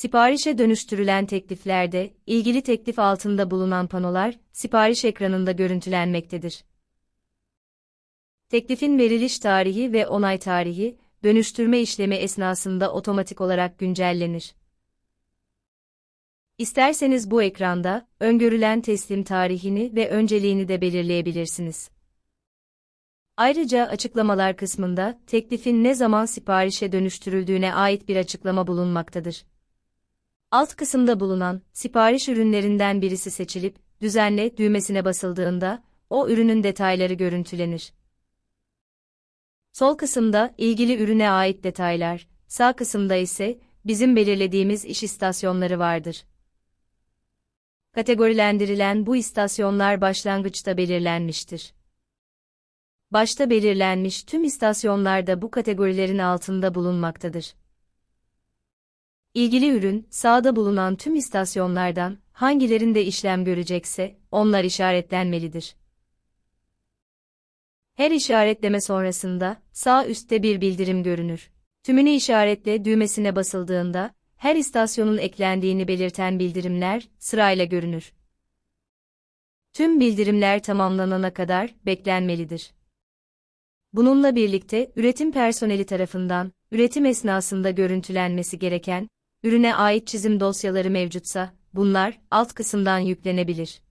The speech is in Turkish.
Siparişe dönüştürülen tekliflerde, ilgili teklif altında bulunan panolar, sipariş ekranında görüntülenmektedir. Teklifin veriliş tarihi ve onay tarihi, dönüştürme işlemi esnasında otomatik olarak güncellenir. İsterseniz bu ekranda, öngörülen teslim tarihini ve önceliğini de belirleyebilirsiniz. Ayrıca açıklamalar kısmında, teklifin ne zaman siparişe dönüştürüldüğüne ait bir açıklama bulunmaktadır. Alt kısımda bulunan, sipariş ürünlerinden birisi seçilip, düzenle düğmesine basıldığında, o ürünün detayları görüntülenir. Sol kısımda, ilgili ürüne ait detaylar, sağ kısımda ise, bizim belirlediğimiz iş istasyonları vardır. Kategorilendirilen bu istasyonlar başlangıçta belirlenmiştir. Başta belirlenmiş tüm istasyonlarda bu kategorilerin altında bulunmaktadır. İlgili ürün, sağda bulunan tüm istasyonlardan hangilerinde işlem görecekse, onlar işaretlenmelidir. Her işaretleme sonrasında, sağ üstte bir bildirim görünür. Tümünü işaretle düğmesine basıldığında, her istasyonun eklendiğini belirten bildirimler, sırayla görünür. Tüm bildirimler tamamlanana kadar, beklenmelidir. Bununla birlikte, üretim personeli tarafından, üretim esnasında görüntülenmesi gereken, ürüne ait çizim dosyaları mevcutsa, bunlar, alt kısımdan yüklenebilir.